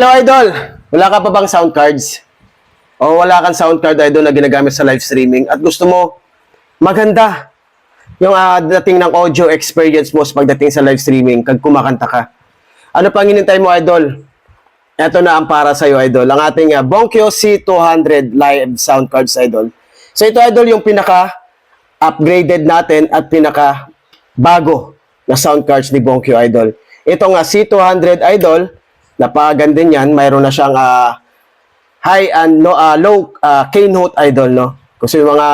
Hello, Idol! Wala ka pa bang sound cards? O wala kang sound card, Idol, na ginagamit sa live streaming at gusto mo maganda yung ah, dating ng audio experience mo sa pagdating sa live streaming kag kumakanta ka. Ano pang hinintay mo, Idol? Ito na ang para sa'yo, Idol. Ang ating uh, Bonkyo C200 live sound cards, Idol. So ito, Idol, yung pinaka upgraded natin at pinaka bago na sound cards ni Bonkyo Idol. Ito nga C200 Idol, napakaganda niyan, mayroon na siyang ah, high and no, ah, low ah, K-note Idol, no? Kasi yung mga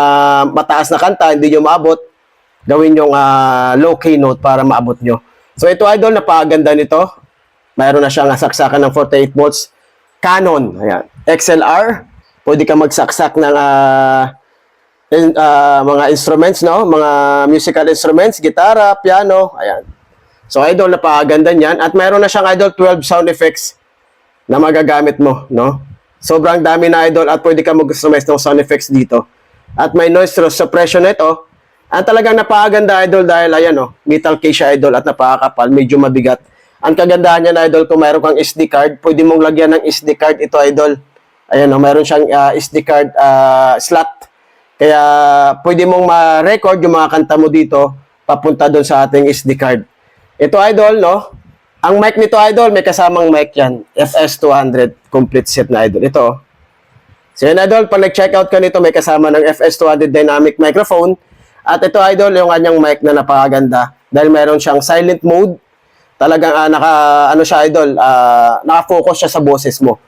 mataas na kanta, hindi nyo maabot, gawin yung ah, low K-note para maabot nyo. So ito Idol, napakaganda nito. Mayroon na siyang saksakan ng 48 volts. Canon, ayan. XLR, pwede ka magsaksak ng ah, in, ah, mga instruments, no? Mga musical instruments, gitara, piano, ayan. So, idol, napakaganda niyan. At mayroon na siyang idol 12 sound effects na magagamit mo, no? Sobrang dami na idol at pwede ka mag-customize ng sound effects dito. At may noise suppression na ito. Ang talagang napakaganda idol dahil ayan, oh, metal case siya idol at napakakapal, medyo mabigat. Ang kagandahan niya na idol, kung mayroon kang SD card, pwede mong lagyan ng SD card ito idol. Ayan, oh, mayroon siyang ah, SD card ah, slot. Kaya pwede mong ma-record yung mga kanta mo dito papunta doon sa ating SD card. Ito idol, no? Ang mic nito idol, may kasamang mic yan. FS200 complete set na idol. Ito. oh. So yun idol, pag nag-check out ka nito, may kasama ng FS200 dynamic microphone. At ito idol, yung kanyang mic na napakaganda. Dahil mayroon siyang silent mode. Talagang ah, naka, ano siya idol, ah, naka-focus siya sa boses mo.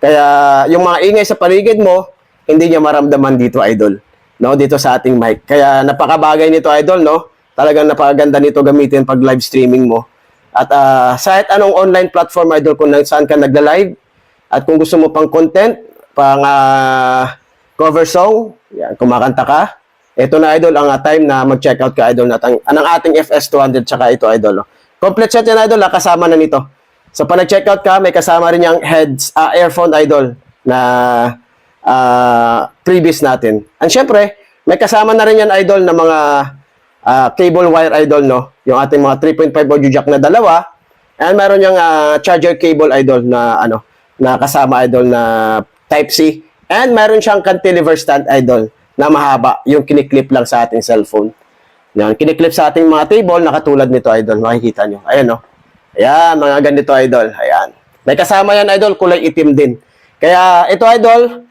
Kaya yung mga ingay sa paligid mo, hindi niya maramdaman dito idol. No, dito sa ating mic. Kaya napakabagay nito idol, no? Talagang napakaganda nito gamitin pag live streaming mo. At sa kahit anong online platform idol kung saan ka nagla-live at kung gusto mo pang content, pang ah, cover song, yan, kumakanta ka, ito na idol ang ah, time na mag-check out ka idol natin. Anong ating FS200 tsaka ito idol. No? Complete set yan idol, kasama na nito. So pag nag-check out ka, may kasama rin yung heads, ah, earphone idol na ah, previous natin. And syempre, may kasama na rin yan idol na mga ah, cable wire idol, no? Yung ating mga 3.5 audio jack na dalawa. And meron yung ah, charger cable idol na ano, na kasama idol na type C. And meron siyang cantilever stand idol na mahaba, yung kiniklip lang sa ating cellphone. Yan, kiniklip sa ating mga table na katulad nito idol, makikita nyo. Ayan no. Ayan, mga ganito idol. Ayan. May kasama yan idol, kulay itim din. Kaya ito idol,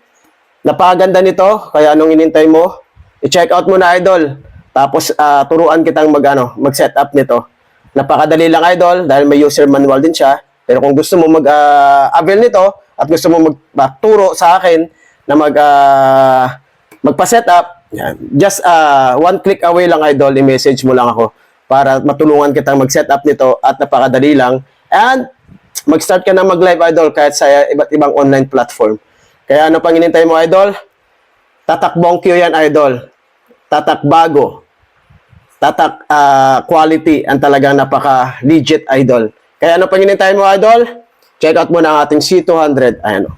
napakaganda nito. Kaya anong inintay mo? I-check out mo na idol. Tapos ah, turuan kitang mag ano, mag-set up nito. Napakadali lang idol dahil may user manual din siya. Pero kung gusto mo mag-avail nito at gusto mo magturo sa akin na mag ah, magpa-set up, yan. Just ah, one click away lang idol, i-message mo lang ako para matulungan kitang mag-set up nito at napakadali lang. And mag-start ka na mag-live idol kahit sa iba't ibang online platform. Kaya ano pang inintay mo idol? Tatakbong Q yan idol. Tatak bago. Tatak ah, quality ang talagang napaka legit idol. Kaya ano pang inintay mo idol? Check out mo na ang ating C200. Ayan o.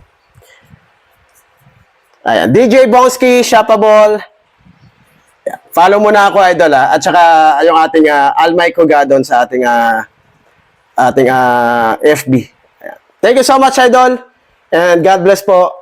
Ayan. DJ Bongski, Shoppable. Follow mo na ako idol ha. At saka yung ating uh, Almay Kogadon sa ating ah, ating ah, FB. Ayan. Thank you so much idol. And God bless po.